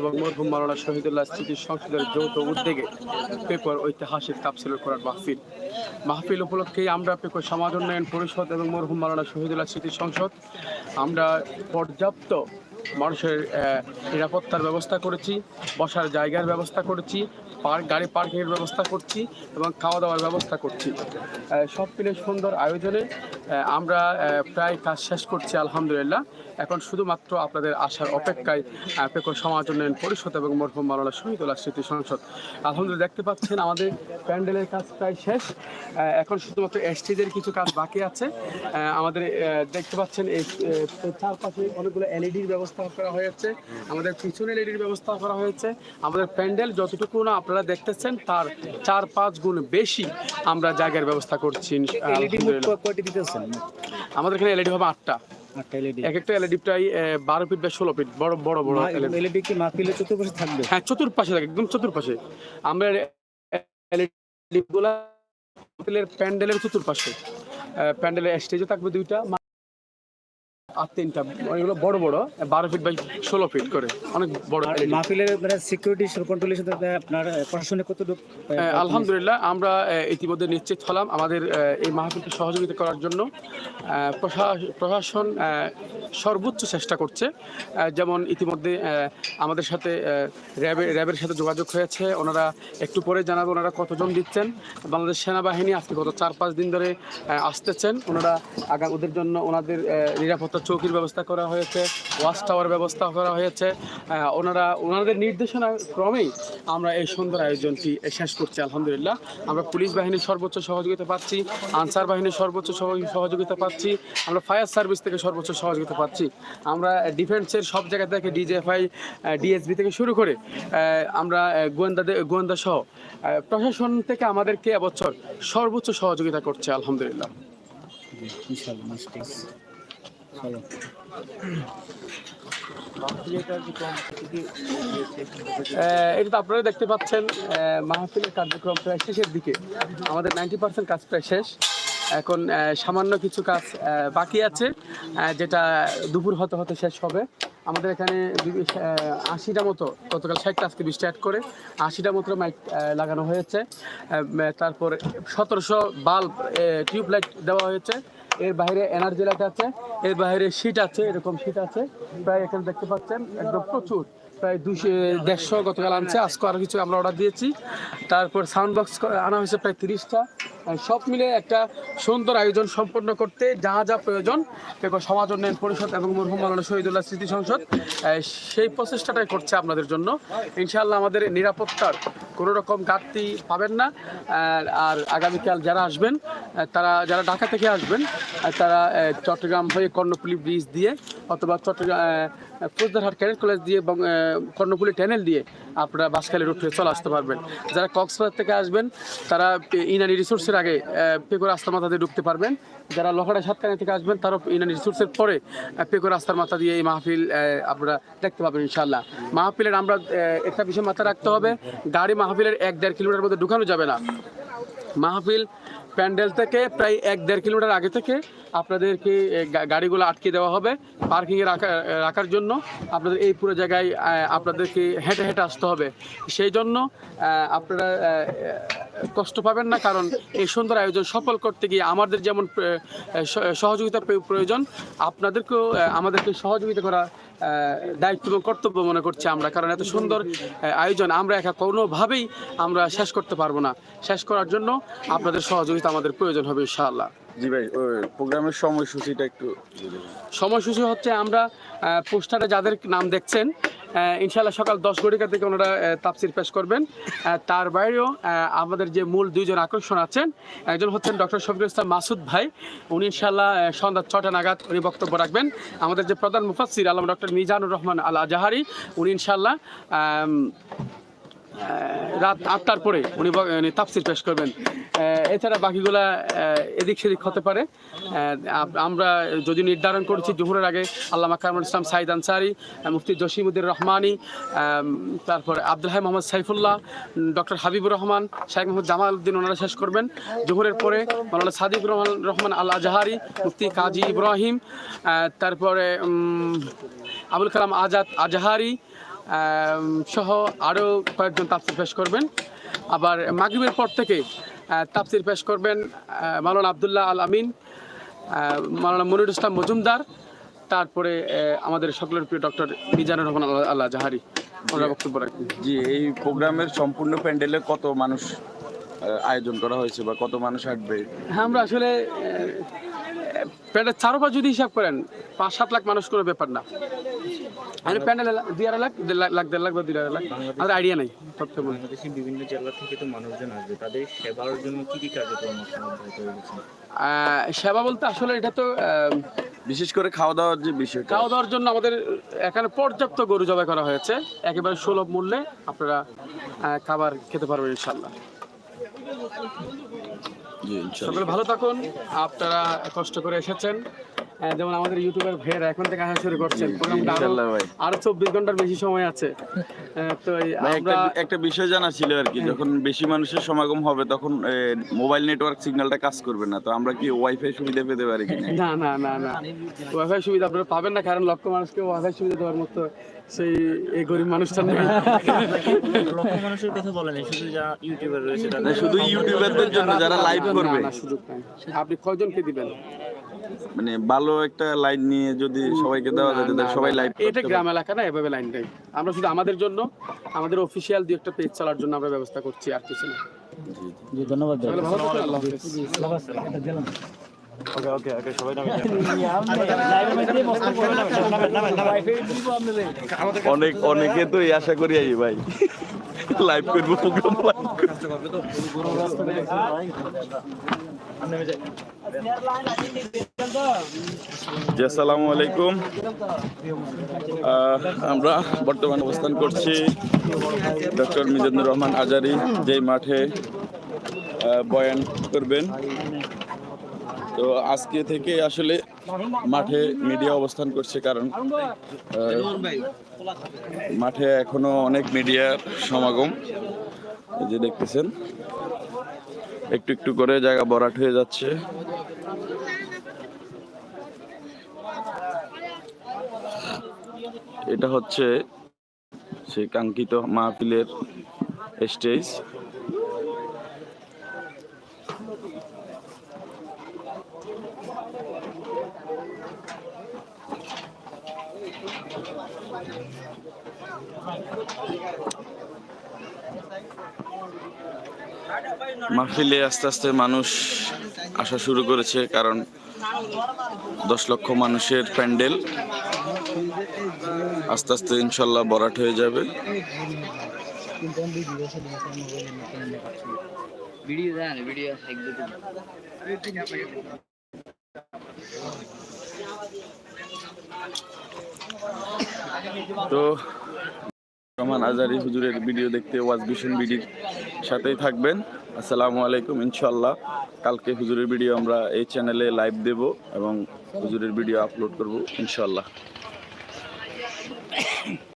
এবং মরহুম মাওলানা শহীদুল্লাহ স্মৃতি সংসদের যৌথ উদ্যোগে পেপার ঐতিহাসিক তাপসিল করার মাহফিল। মাহফিল উপলক্ষেই আমরা পেপর সমাজ উন্নয়ন পরিষদ এবং মরহুম মাওলানা শহীদুল্লাহ স্মৃতি সংসদ, আমরা পর্যাপ্ত মানুষের নিরাপত্তার ব্যবস্থা করেছি, বসার জায়গার ব্যবস্থা করেছি, পার্ক, গাড়ি পার্কিংয়ের ব্যবস্থা করছি এবং খাওয়া দাওয়ার ব্যবস্থা করছি। সব মিলে সুন্দর আয়োজনে আমরা প্রায় কাজ শেষ করছি, আলহামদুলিল্লাহ। এখন শুধুমাত্র আপনাদের আসার অপেক্ষায় পেকর সমাজ উন্নয়ন পরিষদ এবং মরহুম মাওলানা শহীদুল্লাহ স্মৃতি সংসদ। আলহামদুলিল্লাহ, দেখতে পাচ্ছেন আমাদের প্যান্ডেলের কাজ প্রায় শেষ। এখন শুধুমাত্র এসটিজের কিছু কাজ বাকি আছে। আমাদের দেখতে পাচ্ছেন এই চারপাশে অনেকগুলো এলইডির ব্যবস্থা করা হয়েছে। আমাদের পিছনে এলইডির ব্যবস্থা করা হয়েছে। আমাদের প্যান্ডেল যতটুকু না আপনারা দেখতেছেন তার চার পাঁচ গুণ বেশি আমরা জায়গার ব্যবস্থা করছি আমাদের এখানে এলইডি হবে আটটা। আটটা এক একটা এলইডি প্রায় বারো ফিট বা ষোলো ফিট বড় বড় বড় এলইডি। কি মাহফিলের চতুর্পাশে থাকবে? হ্যাঁ চতুর্পাশে থাকে একদম চতুর্পাশে। আমরা এলইডি গুলা প্যান্ডেলের চতুর্পাশে। প্যান্ডেলের স্টেজে থাকবে দুইটা আর তিনটা। এগুলো বড় বড় বারো ফিট বাই ষোলো ফিট করে। অনেক বড় মাহফিলের মানে সিকিউরিটি কন্ট্রোলের সাথে আপনার প্রশাসনে কতটুকু আলহামদুলিল্লাহ আমরা ইতিমধ্যে নিশ্চিত হলাম আমাদের এই মাহফিলকে সহযোগিতা করার জন্য। প্রশাসন সর্বোচ্চ চেষ্টা করছে। যেমন ইতিমধ্যে আমাদের সাথে র্যাবের র্যাবের সাথে যোগাযোগ হয়েছে। ওনারা একটু পরে জানাব ওনারা কতজন দিচ্ছেন। বাংলাদেশ সেনাবাহিনী আজকে গত চার পাঁচ দিন ধরে আসতেছেন। ওনারা আগাম ওদের জন্য ওনাদের নিরাপত্তা চৌকির ব্যবস্থা করা হয়েছে, ওয়াচ টাওয়ার ব্যবস্থা করা হয়েছে। ওনারা, ওনাদের নির্দেশনা ক্রমেই আমরা এই সুন্দর আয়োজনটি শেষ করছি, আলহামদুলিল্লাহ। আমরা পুলিশ বাহিনীর সর্বোচ্চ সহযোগিতা পাচ্ছি, আনসার বাহিনীর সর্বোচ্চ সহ- সহযোগিতা পাচ্ছি, আমরা ফায়ার সার্ভিস থেকে সর্বোচ্চ সহযোগিতা পাচ্ছি। আমরা ডিফেন্সের সব জায়গা থেকে ডিজিএফআই ডিএসবি থেকে শুরু করে আমরা গোয়েন্দাদের গোয়েন্দা সহ প্রশাসন থেকে আমাদেরকে এবছর সর্বোচ্চ সহযোগিতা করছে, আলহামদুলিল্লাহ। এটা তো আপনারা দেখতে পাচ্ছেন মাহফিলের কার্যক্রম প্রায় শেষের দিকে। আমাদের নাইনটি পার্সেন্ট কাজ প্রায় শেষ। এখন সামান্য কিছু কাজ বাকি আছে যেটা দুপুর হতে হতে শেষ হবে। আমাদের এখানে আশিটা মতো, গতকাল ষাটটা, আজকে বিশটা অ্যাড করে। আশিটা মতো মাইক লাগানো হয়েছে। তারপর সতেরোশো বাল্ব টিউবলাইট দেওয়া হয়েছে। এর বাইরে এনার্জি লাইট আছে। এর বাইরে শীট আছে, এরকম শীট আছে। প্রায় এখানে দেখতে পাচ্ছেন, একদম প্রচুর। প্রায় দুশো দেড়শো গতকাল আনছে, আজকে আরও কিছু আমরা অর্ডার দিয়েছি। তারপর সাউন্ড বক্স আনা হয়েছে প্রায় তিরিশটা। সব মিলে একটা সুন্দর আয়োজন সম্পন্ন করতে যা যা প্রয়োজন সমাজ উন্নয়ন পরিষদ এবং মরহুম মালানা শহীদুল্লাহ স্মৃতি সংসদ সেই প্রচেষ্টাটাই করছে আপনাদের জন্য। ইনশাআল্লাহ আমাদের নিরাপত্তার কোনো রকম ঘাটতি পাবেন না। আর আগামীকাল যারা আসবেন তারা, যারা ঢাকা থেকে আসবেন তারা চট্টগ্রাম হয়ে কর্ণফুলি ব্রিজ দিয়ে অথবা চট্টগ্রাম ফৌজদারহাট কলেজ দিয়ে এবং কর্ণফুলি ট্যানেল দিয়ে আপনারা বাসখালী রুট হয়ে চলে আসতে পারবেন। যারা কক্সবাজার থেকে আসবেন তারা ইনানি রিসোর্সের আগে পেকো রাস্তার মাথা দিয়ে ঢুকতে পারবেন। যারা লহড়া সাতকানি থেকে আসবেন তারাও ইনানি রিসোর্সের পরে আহ, পেকো রাস্তার মাথা দিয়ে এই মাহফিল আপনারা দেখতে পাবেন ইনশাল্লাহ মাহফিলের আমরা একটা বিষয় মাথায় রাখতে হবে গাড়ি মাহফিলের এক দেড় কিলোমিটার মধ্যে ঢুকানো যাবে না। মাহফিল প্যান্ডেল থেকে প্রায় এক দেড় কিলোমিটার আগে থেকে আপনাদেরকে গাড়িগুলো আটকে দেওয়া হবে পার্কিংয়ে রাখা রাখার জন্য। আপনাদের এই পুরো জায়গায় আপনাদেরকে হেঁটে হেঁটে আসতে হবে। সেই জন্য আপনারা কষ্ট পাবেন না কারণ এই সুন্দর আয়োজন সফল করতে গিয়ে আমাদের যেমন সহযোগিতা প্রয়- প্রয়োজন আপনাদেরকেও আমাদেরকে সহযোগিতা করা দায়িত্ব এবং কর্তব্য মনে করছি আমরা কারণ এত সুন্দর আয়োজন আমরা একা কোনোভাবেই আমরা শেষ করতে পারব না। শেষ করার জন্য আপনাদের সহযোগিতা আমাদের প্রয়োজন হবে ইনশাআল্লাহ। জি ভাই প্রোগ্রামের সময়সূচিটা একটু সময়সূচি হচ্ছে আমরা পোস্টারে যাদের নাম দেখছেন আহ, ইনশাআল্লাহ সকাল দশ ঘটিকা থেকে ওনারা তাপসির পেশ করবেন। তার বাইরেও আমাদের যে মূল দুইজন আকর্ষণ আছেন একজন হচ্ছেন ডক্টর শফিকুল ইসলাম মাসুদ ভাই। উনি ইনশাল্লাহ সন্ধ্যা ছটা নাগাদ উনি বক্তব্য রাখবেন। আমাদের যে প্রধান মুফাসির আলম ডক্টর মিজানুর রহমান আল আজাহারি উনি আহ, রাত আটটার পরে উনি উনি তাফসির পেশ করবেন। এছাড়া বাকিগুলা এদিক সেদিক হতে পারে। আমরা যদি নির্ধারণ করেছি জোহরের আগে, আল্লামা কামরুল ইসলাম সাইদ আনসারি মুফতি জসিমুদ্দিন রহমানি তারপরে আব্দুল হাই মোহাম্মদ সাইফুল্লাহ, ডক্টর হাবিবুর রহমান শাহেখ মোহাম্মদ জামাল উদ্দিন ওনারা শেষ করবেন। জোহরের পরে মৌলানা সাদিক রহমান রহমান আল আজহারি মুফতি কাজী ইব্রাহিম তারপরে আবুল কালাম আজাদ আজহারি সহ আরও কয়েকজন তাফসির পেশ করবেন। আবার মাগরিবের পর থেকে তাফসির পেশ করবেন আহ, মাওলানা আবদুল্লাহ আল আমিন আহ, মাওলানা মনিরুল ইসলাম মজুমদার তারপরে আমাদের সকলের প্রিয় ডক্টর মিজানুর রহমান আল্লাহ- জাহারি। ওনারা বক্তব্য রাখবেন জি এই প্রোগ্রামের সম্পূর্ণ প্যান্ডেলে কত মানুষ আয়োজন করা হয়েছে বা কত মানুষ আসবে? হ্যাঁ আমরা আসলে প্যান্ডেল চারোপা যদি হিসাব করেন পাঁচ সাত লাখ মানুষ কোনো ব্যাপার না। মানে প্যান্ডেল দুই আড়াই লাখ লাখ দেড় লাখ বা দুই আড়াই লাখ। আমাদের আইডিয়া নেই বলি বাংলাদেশের বিভিন্ন জেলা থেকে তো মানুষজন আসবে। তাদের সেবার জন্য কি কি কার্যক্রম সেবা বলতে আসলে এটা তো বিশেষ করে খাওয়া দাওয়ার যে বিষয় খাওয়া দাওয়ার জন্য আমাদের এখানে পর্যাপ্ত গরু জবাই করা হয়েছে। একেবারে সুলভ মূল্যে আপনারা খাবার খেতে পারবেন ইনশাল্লাহ জি সকলে ভালো থাকুন। আপনারা কষ্ট করে এসেছেন। যেমন আমাদের ইউটিউবের ভের এখন থেকে আসা শুরু করছেন। প্রোগ্রামটা আরো- চব্বিশ ঘণ্টার বেশি সময় আছে। তো একটা বিষয় জানা ছিল আর কি যখন বেশি মানুষের সমাগম হবে তখন মোবাইল নেটওয়ার্ক সিগন্যালটা কাজ করবে না তো আমরা কি ওয়াইফাই সুবিধা পেতে পারি না না না না। ওয়াইফাই সুবিধা আপনারা পাবেন না কারণ লক্ষ মানুষকে ওয়াইফাই সুবিধা দেওয়ার মতো সেই এই গরিব মানুষটা নেই। লক্ষ মানুষের কথা বলেন শুধু যা ইউটিউবার রয়েছে শুধু ইউটিউবারদের জন্য যারা লাইভ করবে। আপনি কয়জনকে দিবেন? মানে ভালো একটা লাইন নিয়ে যদি সবাইকে দেওয়া যায় তাহলে সবাই লাইভ এটা গ্রাম এলাকা না এভাবে লাইন দেয় আমরা শুধু আমাদের জন্য আমাদের অফিসিয়াল দু একটা পেজ চালার জন্য আমরা ব্যবস্থা করছি আর কিছু না। জি ধন্যবাদ আল্লাহ হাফেজ। ওকে ওকে ওকে সবাই অনেক অনেকে তো এই আশা করি ভাই। লাইভ করব প্রোগ্রাম আসসালামু আলাইকুম। আমরা বর্তমানে অবস্থান করছি ডক্টর মিজানুর রহমান আজারি, যেই মাঠে বয়ান করবেন। তো আজকে থেকে আসলে মাঠে মিডিয়া অবস্থান করছে কারণ মাঠে এখনও অনেক মিডিয়ার সমাগম। যে দেখতেছেন, একটু একটু করে জায়গা বরাট হয়ে যাচ্ছে। এটা হচ্ছে সেই কাঙ্ক্ষিত মাহফিলের স্টেজ মাহফিলে আস্তে আস্তে মানুষ আসা শুরু করেছে, কারণ দশ লক্ষ মানুষের প্যান্ডেল। আস্তে আস্তে ইনশাল্লাহ বরাট হয়ে যাবে। ভিডিও ভিডিও এক দুটো তো রহমান আজারি হুজুরের ভিডিও দেখতে ওয়াজ ভিশন বিডির সাথেই থাকবেন। আসসালামু আলাইকুম ইনশাল্লাহ কালকে হুজুরের ভিডিও আমরা এই চ্যানেলে লাইভ দেব এবং হুজুরের ভিডিও আপলোড করব ইনশাল্লাহ